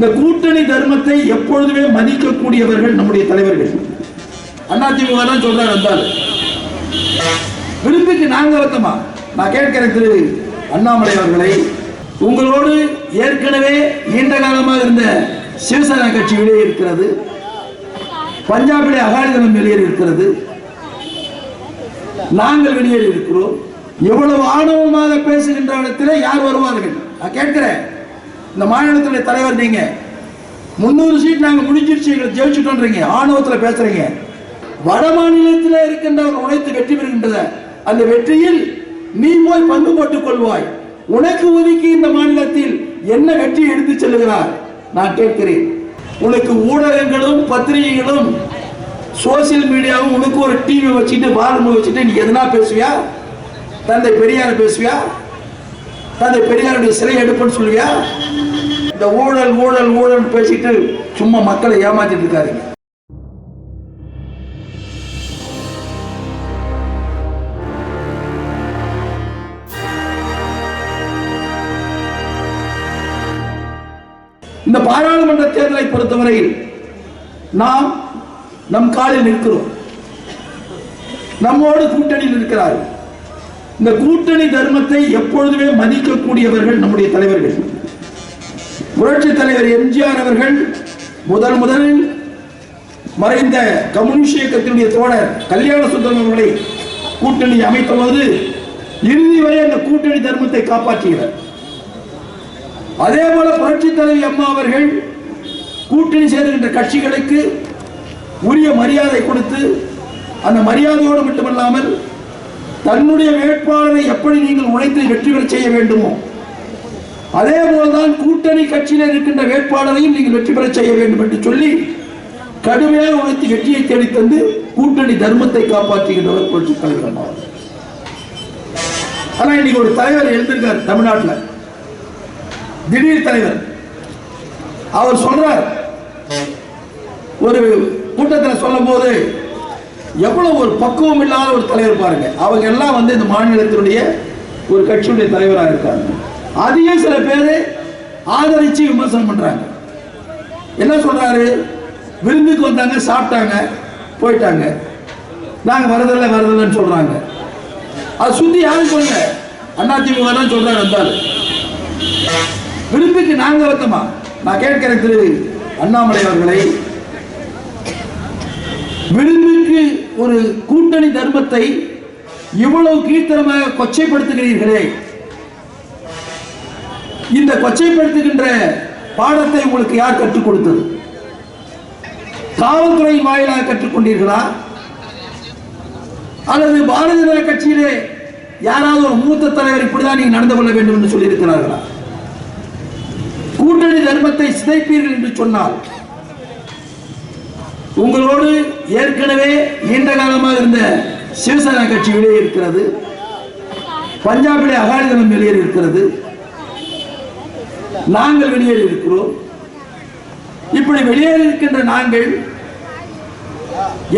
இந்த கூட்டணி தர்மத்தை எப்பொழுதுமே மதிக்கக்கூடியவர்கள் நம்முடைய தலைவர்கள். அதிமுக தான் சொல்றாரு வந்தால் விரும்பிக்கு நாங்க வருத்தமா நான் கேட்கிறேன் திரு அண்ணாமலை அவர்களை. உங்களோடு ஏற்கனவே நீண்ட காலமாக இருந்த சிவசேனா கட்சி வெளியே இருக்கிறது. பஞ்சாபிலே அகாலிதளம் வெளியே இருக்கிறது. நாங்கள் வெளியே இருக்கிறோம். எவ்வளவு ஆணவமாக பேசுகின்ற இடத்திலே யார் வருவார்கள்? நான் கேட்கிறேன். இந்த மாநிலத்துடைய தலைவர் நீங்க. முந்நூறு சீட் நாங்க முடிஞ்சிருச்சு எங்களை ஜெயிச்சுட்டோன்றீங்க. ஆணவத்தில் பேசுறீங்க. வட மாநிலத்தில் இருக்கின்றவர் உழைத்து வெற்றி பெறுகின்றத அந்த வெற்றியில் நீ போய் பங்கு போட்டுக் கொள்வாய். உனக்கு ஒதுக்கி இந்த மாநிலத்தில் என்ன வெற்றி எடுத்து செல்லுகிறார் நான் கேட்கிறேன். உனக்கு ஊடகங்களும் பத்திரிகைகளும் சோசியல் மீடியாவும் உனக்கு ஒரு டிவி வச்சுட்டு பாலம் வச்சுட்டு நீ எதனா பேசுவியா? தந்தை பெரியார் பேசுவியா? தந்தை பெரியாருடைய சிலை எடுப்புன்னு சொல்லுவியா? இந்த ஊழல் ஊழல் ஊழல் பேசிட்டு சும்மா மக்களை ஏமாத்திட்டு இருக்காருங்க. இந்த பாராளுமன்ற தேர்தலை பொறுத்தவரையில் நாம் நம் காலில் நிற்கிறோம். நம்மோடு கூட்டணியில் இருக்கிறார்கள். இந்த கூட்டணி தர்மத்தை எப்பொழுதுமே மதிக்கக்கூடியவர்கள் நம்முடைய தலைவர்கள். புரட்சி தலைவர் எம்ஜிஆர் அவர்கள் முதல் முதலில் மறைந்த கம்யூனிஸ்ட் இயக்கத்தினுடைய தோழர் கல்யாண சுந்தரம் அவர்களை கூட்டணி அமைத்துள்ளது. இறுதி வரை அந்த கூட்டணி தர்மத்தை காப்பாற்றுகிறார். அதே போல புரட்சி தலைவி அம்மா அவர்கள் கூட்டணி சேருகின்ற கட்சிகளுக்கு உரிய மரியாதை கொடுத்து அந்த மரியாதையோடு மட்டுமல்லாமல் தன்னுடைய வேட்பாளரை எப்படி நீங்கள் உழைத்து வெற்றி பெற செய்ய வேண்டுமோ அதே போல்தான் கூட்டணி கட்சியில் இருக்கின்ற வேட்பாளரையும் நீங்கள் வெற்றி பெற செய்ய வேண்டும் என்று சொல்லி கடுமையாக உழைத்து வெற்றியை தேடி தந்து கூட்டணி தர்மத்தை காப்பாற்றுகின்றவர் புரட்சி தலைவர் ஆனால் ஆனா இன்னைக்கு ஒரு தலைவர் எழுந்திருக்கார் தமிழ்நாட்டில். திடீர் தலைவர். அவர் சொல்றார் ஒரு கூட்டத்தில் சொல்லும் போது எவ்வளவு ஒரு பக்குவம் இல்லாத ஒரு தலைவர் பாருங்க. அவங்க எல்லாம் வந்து இந்த மாநிலத்தினுடைய ஒரு கட்சியுடைய தலைவராக இருக்காங்க. அதையும் சில பேர் ஆதரிச்சு விமர்சனம் பண்றாங்க. என்ன சொல்றாரு? விருந்துக்கு வந்தாங்க சாப்பிட்டாங்க போயிட்டாங்க. நாங்க வரதில்லை வரதில்லைன்னு சொல்றாங்க. அது சுத்தி யாரும் சொல்ல அதிமுக தான் சொல்றாரு வந்தாரு விருந்துக்கு நாங்க வந்தோமா? நான் கேட்கிறேன் திரு அண்ணாமலை அவர்களை விருந்துக்கு ஒரு கூட்டணி தர்மத்தை இவ்வளவு கீழ்த்தரமாக கொச்சைப்படுத்துகிறீர்களே இந்த கொச்சைப்படுத்துகின்ற பாடத்தை உங்களுக்கு யார் கற்றுக் கொடுத்தது? காவல்துறையின் வாயிலாக கற்றுக்கொண்டீர்களா அல்லது பாரதிய ஜனதா கட்சியிலே யாராவது ஒரு மூத்த தலைவர் இப்படிதான் நீங்க நடந்து கொள்ள வேண்டும் என்று சொல்லியிருக்கிறார்களா? கூட்டணி தர்மத்தை சிதைப்பீர்கள் என்று சொன்னால் உங்களோடு ஏற்கனவே நீண்ட காலமாக இருந்த சிவசேனா கட்சி வெளியே இருக்கிறது பஞ்சாபிலே அகாலிதளம் வெளியேறி இருக்கிறது நாங்கள் வெளியேறி இருக்கிறோம். இப்படி வெளியேறி இருக்கின்ற நாங்கள்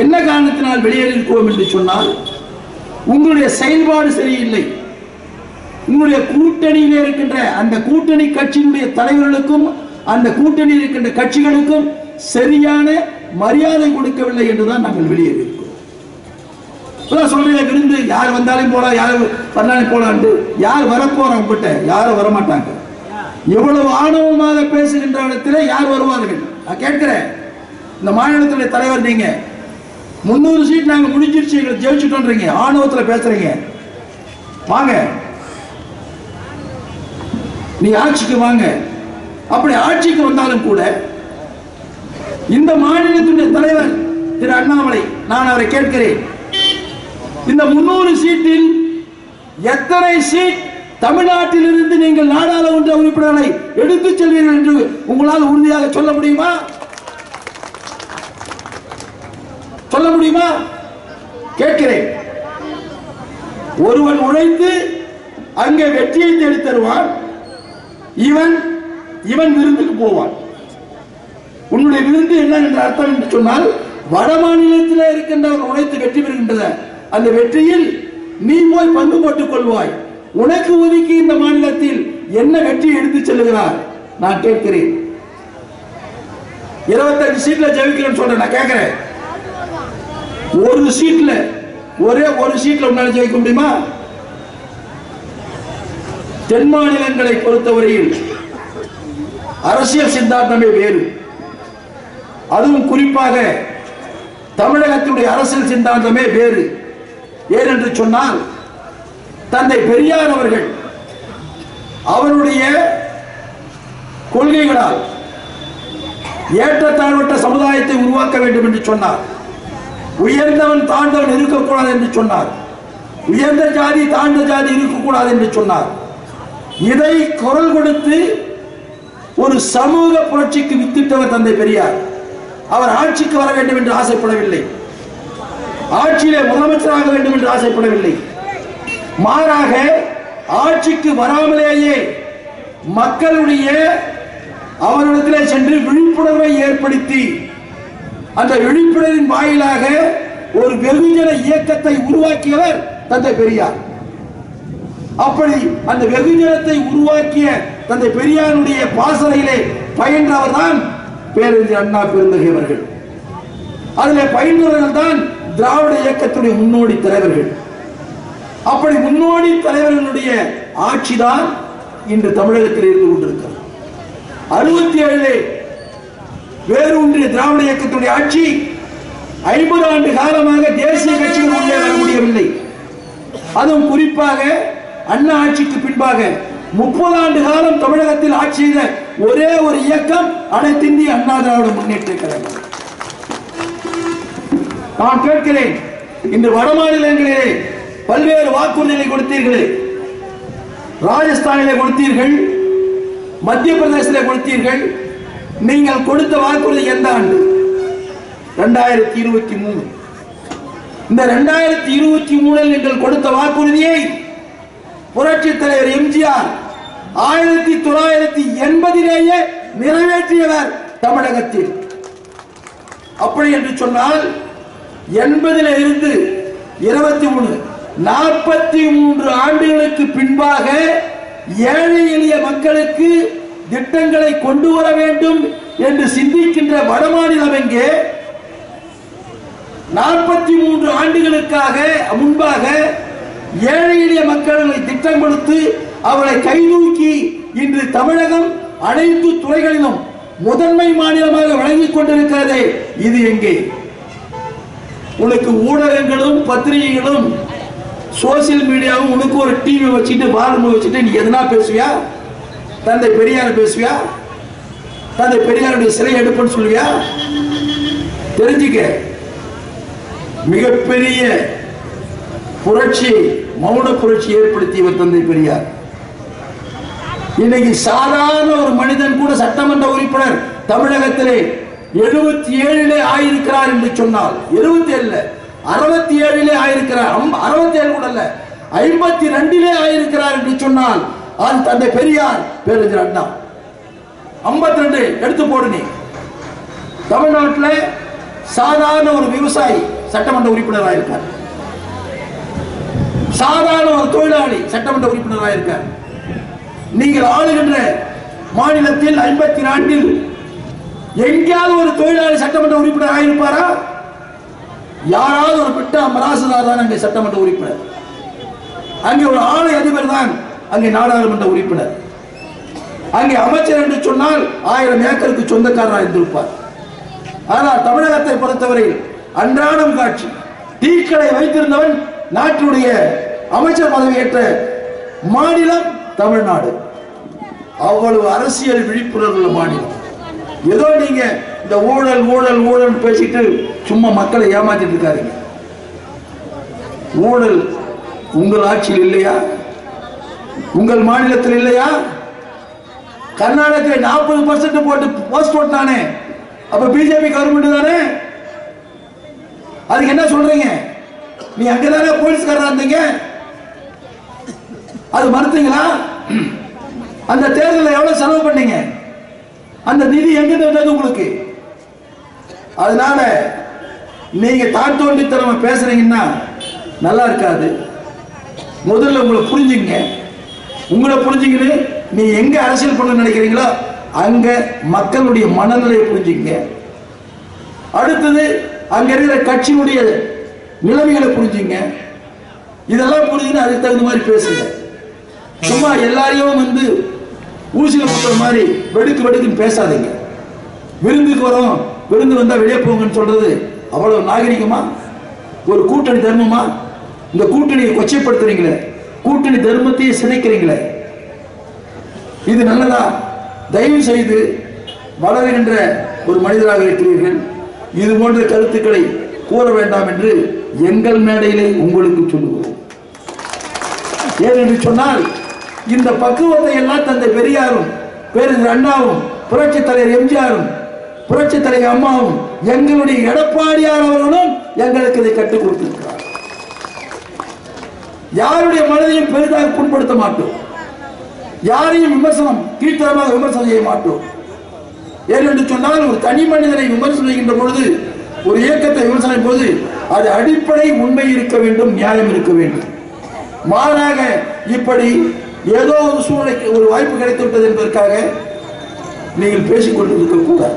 என்ன காரணத்தினால் வெளியேறி இருக்கிறோம் என்று சொன்னால் உங்களுடைய செயல்பாடு சரியில்லை. உங்களுடைய கூட்டணியில் இருக்கின்ற அந்த கூட்டணி கட்சியினுடைய தலைவர்களுக்கும் அந்த கூட்டணியில் இருக்கின்ற கட்சிகளுக்கும் சரியான மரியாதை கொடுக்கவில்லை என்றுதான் நாங்கள் வெளியேறி இருக்கிறோம். இப்பதான் சொல்றீங்க விருந்து. யார் வந்தாலும் போலாம் யார் வந்தாலும் போலான்ட்டு யார் வரப்போறோம் உங்ககிட்ட? யாரும் வரமாட்டாங்க. எவ்வளவு ஆணவமாக பேசுகின்ற இடத்துல யார் வருவார்கள்? நான் கேட்கிறேன். இந்த மாநிலத்துடைய தலைவர் நீங்க. முந்நூறு சீட் நாங்க முடிஞ்சிருச்சு எங்களை ஜெயிச்சுட்டோன்றீங்க. ஆணவத்தில் பேசுறீங்க. வாங்க. நீ ஆட்சிக்கு வாங்க. அப்படி ஆட்சிக்கு வந்தாலும் கூட இந்த மாநிலத்துடைய தலைவர் திரு அண்ணாமலை நான் அவரை கேட்கிறேன். இந்த முன்னூறு சீட்டில் எத்தனை சீட் தமிழ்நாட்டில் இருந்து நீங்கள் நாடாளுமன்ற உறுப்பினர்களை எடுத்துச் செல்வீர்கள் என்று உங்களால் உறுதியாக சொல்ல முடியுமா? சொல்ல முடியுமா? கேட்கிறேன். ஒருவன் உழைத்து அங்கே வெற்றியை தேடி தருவான். இவன் இவன் விருந்துக்கு போவான். உன்னுடைய விருந்து என்ன என்ற அர்த்தம் என்று சொன்னால் வட மாநிலத்தில் இருக்கின்றவர் உழைத்து வெற்றி பெறுகின்றன அந்த வெற்றியில் நீ போய் பங்கு போட்டுக் கொள்வாய். உனக்கு ஒதுக்கி இந்த மாநிலத்தில் என்ன வெற்றி எடுத்து செல்லுகிறார் நான் கேட்கிறேன். இருபத்தஞ்சு சீட்ல ஜெயிக்கிறேன் சொல்றேன் நான் கேட்கிறேன். ஒரு சீட்ல ஒரே ஒரு சீட்ல உன்னால ஜெயிக்க முடியுமா? தென் மாநிலங்களை பொறுத்தவரையில் அரசியல் சித்தாந்தமே வேறு. அதுவும் குறிப்பாக தமிழகத்தினுடைய அரசியல் சித்தாந்தமே வேறு. ஏனென்று சொன்னால் தந்தை பெரியார் அவர்கள் அவருடைய கொள்கைகளால் ஏற்றத்தாழ்வற்ற சமுதாயத்தை உருவாக்க வேண்டும் என்று சொன்னார். உயர்ந்தவன் தாழ்ந்தவன் இருக்கக்கூடாது என்று சொன்னார். உயர்ந்த ஜாதி தாழ்ந்த ஜாதி இருக்கக்கூடாது என்று சொன்னார். இதை குரல் கொடுத்து ஒரு சமூக புரட்சிக்கு வித்திட்டவர் தந்தை பெரியார். அவர் ஆட்சிக்கு வர வேண்டும் என்று ஆசைப்படவில்லை. ஆட்சியிலே முதலமைச்சராக வேண்டும் என்று ஆசைப்படவில்லை. மாறாக ஆட்சிக்கு வராமலேயே மக்களுடைய அவரிடத்திலே சென்று விழிப்புணர்வை ஏற்படுத்தி அந்த விழிப்புணர்வின் வாயிலாக ஒரு வெகுஜன இயக்கத்தை உருவாக்கியவர் தந்தை பெரியார். அப்படி அந்த வெகுஜனத்தை உருவாக்கிய தந்தை பெரியாருடைய பாசறையிலே பயின்றவர் தான் பேரறிஞர் அண்ணா பெருந்தகை அவர்கள். அதில் பயின்றவர்கள் தான் திராவிட இயக்கத்துடைய முன்னோடி தலைவர்கள். அப்படி முன்னோடி தலைவர்களுடைய ஆட்சிதான் இன்று தமிழகத்தில் இருந்து கொண்டிருக்கிறது. அறுபத்தி ஏழு வேறு ஒன்றிய திராவிட இயக்கத்துடைய ஆட்சி ஐம்பது ஆண்டு காலமாக தேசிய கட்சிகள் உள்ளே வர முடியவில்லை. அதுவும் குறிப்பாக அண்ணா ஆட்சிக்கு பின்பாக முப்பது ஆண்டு காலம் தமிழகத்தில் ஆட்சி செய்த ஒரே ஒரு இயக்கம் அனைத்திந்திய அண்ணா திராவிட முன்னேற்ற கழகம். நான் கேட்கிறேன் இன்று வட மாநிலங்களிலே பல்வேறு வாக்குறுதிகளை கொடுத்தீர்களே. ராஜஸ்தானிலே கொடுத்தீர்கள். மத்திய பிரதேசத்தில் கொடுத்தீர்கள். நீங்கள் கொடுத்த வாக்குறுதி எந்த ஆண்டு? ரெண்டாயிரத்தி இருபத்தி மூணு. இந்த ரெண்டாயிரத்தி இருபத்தி மூணில் நீங்கள் கொடுத்த வாக்குறுதியை புரட்சி தலைவர் எம்ஜிஆர் ஆயிரத்தி தொள்ளாயிரத்தி எண்பதிலேயே நிறைவேற்றியவர் தமிழகத்தில். அப்படி என்று சொன்னால் எண்பதில் இருந்து இருபத்தி மூணு நாற்பத்தி மூன்று ஆண்டுகளுக்கு பின்பாக ஏழை எளிய மக்களுக்கு திட்டங்களை கொண்டு வர வேண்டும் என்று சிந்திக்கின்ற வடமாநிலம் எங்கே? நாற்பத்தி மூன்று ஆண்டுகளுக்காக முன்பாக ஏழை எளிய மக்களை திட்டம் கொடுத்து அவளை கைதூக்கி இன்று தமிழகம் அனைத்து துறைகளிலும் முதன்மை மாநிலமாக விளங்கிக் கொண்டிருக்கிறதே. இது எங்கே? உனக்கு ஊடகங்களும் பத்திரிகைகளும் சோசியல் மீடியாவும் உனக்கு ஒரு டிவி வச்சுட்டு வால்மு வச்சுட்டு நீ எதனா பேசுவியா? தந்தை பெரியார் பேசுவியா? தந்தை பெரியாருடைய சிலை எடுப்புன்னு சொல்லுவியா? தெரிஞ்சுக்க. மிகப்பெரிய புரட்சி மௌன புரட்சி ஏற்படுத்தியவர் தந்தை பெரியார். இன்னைக்கு சாதாரண ஒரு மனிதன் கூட சட்டமன்ற உறுப்பினர் தமிழகத்திலே எழுபத்தி ஏழிலே ஆயிருக்கிறார் என்று சொன்னால் எழுபத்தி ஏழுல அறுபத்தி ஏழிலே ஆயிருக்கிறார். அறுபத்தி ஏழு கூட இல்ல. ஐம்பத்தி ரெண்டிலே ஆயிருக்கிறார் என்று சொன்னால் அது தந்தை பெரியார் பேரறிஞர் அண்ணா ஐம்பத்தி ரெண்டு எடுத்து போடு நீ. தமிழ்நாட்டில் சாதாரண ஒரு விவசாயி சட்டமன்ற உறுப்பினராக இருக்கார் சாதாரண ஒரு தொழிலாளி சட்டமன்ற உறுப்பினராக இருக்கார் நீங்கள் ஆளுகின்ற மாநிலத்தில் ஐம்பத்தி நான்கில் எங்கேயாவது ஒரு தொழிலாளி சட்டமன்ற உறுப்பினர் ஆயிருப்பாரா? யாராவது ஒரு பிட்ட மராசுதார் தான் அங்கே சட்டமன்ற உறுப்பினர். அங்கே ஒரு ஆலை அதிபர் தான் அங்கே நாடாளுமன்ற உறுப்பினர். அங்கே அமைச்சர் என்று சொன்னால் ஆயிரம் ஏக்கருக்கு சொந்தக்காரராக இருந்திருப்பார். ஆனால் தமிழகத்தை பொறுத்தவரையில் அன்றாடம் காட்சி தீக்களை வைத்திருந்தவன் நாட்டினுடைய அமைச்சர் பதவியேற்ற மாநிலம் தமிழ்நாடு. அவ்வளவு அரசியல் விழிப்புணர்வு மாநிலம். ஏதோ நீங்க இந்த ஊழல் ஊழல் ஊழல் பேசிட்டு சும்மா மக்களை ஏமாத்திட்டு இருக்காருங்க ஊழல் உங்கள் ஆட்சியில் இல்லையா? உங்கள் மாநிலத்தில் இல்லையா? கர்நாடகத்தில் நாற்பது பர்சன்ட் போட்டு போஸ்ட் போட்டானே. அப்ப பிஜேபி கவர்மெண்ட் தானே? அதுக்கு என்ன சொல்றீங்க? நீ அங்கதானே போலீஸ்காரா இருந்தீங்க? அது மறுத்தீங்களா? அந்த தேர்தலில் எவ்வளவு செலவு பண்ணீங்க? அந்த நிதி எங்க இருந்தது உங்களுக்கு? அதனால நீங்க தான் தோண்டித்தனமா பேசுறீங்கன்னா நல்லா இருக்காது. முதல்ல உங்களை புரிஞ்சுங்க. உங்களை புரிஞ்சுக்கிட்டு நீ எங்க அரசியல் பண்ண நினைக்கிறீங்களோ அங்க மக்களுடைய மனநிலையை புரிஞ்சுங்க அடுத்தது அங்க இருக்கிற கட்சியினுடைய நிலைமைகளை புரிஞ்சுங்க இதெல்லாம் புரிஞ்சுன்னு அதுக்கு தகுந்த மாதிரி பேசுங்க. சும்மா எல்லாரையும் வந்து ஊசியில் குத்துற மாதிரி வெடுக்கு வெடுக்குன்னு பேசாதீங்க. விருந்துக்கு வரோம். விருந்து வந்தா வெளியே போங்கன்னு சொல்றது அவ்வளவு நாகரிகமா? ஒரு கூட்டணி தர்மமா? இந்த கூட்டணியை கொச்சைப்படுத்துறீங்களே கூட்டணி தர்மத்தையே சிதைக்கிறீங்களே. இது நல்லதா? தயவு செய்து வளர்கின்ற ஒரு மனிதராக இருக்கிறீர்கள். இது போன்ற கருத்துக்களை கூற வேண்டாம் என்று எங்கள் மேடையிலே உங்களுக்கு சொல்லுவோம் ஏனென்று சொன்னால் இந்த பக்குவத்தை எல்லாம் தந்தை பெரியாரும் பேருந்து அண்ணாவும் புரட்சி தலைவர் எம்ஜிஆரும் புரட்சி தலைவர் அம்மாவும் எங்களுடைய எடப்பாடியார் அவர்களும் எங்களுக்கு இதை கற்றுக் கொடுத்திருக்கிறார் யாருடைய மனதையும் பெரிதாக புண்படுத்த மாட்டோம். யாரையும் விமர்சனம் கீழ்த்தரமாக விமர்சனம் செய்ய மாட்டோம். ஏனென்று சொன்னால் ஒரு தனி மனிதனை விமர்சனம் செய்கின்ற பொழுது ஒரு இயக்கத்தை விமர்சனம் போது அது அடிப்படை உண்மை இருக்க வேண்டும் நியாயம் இருக்க வேண்டும். மாறாக இப்படி ஏதோ ஒரு சூழ்நிலைக்கு ஒரு வாய்ப்பு கிடைத்து விட்டது என்பதற்காக நீங்கள் பேசிக்கொண்டிருக்க கூடாது.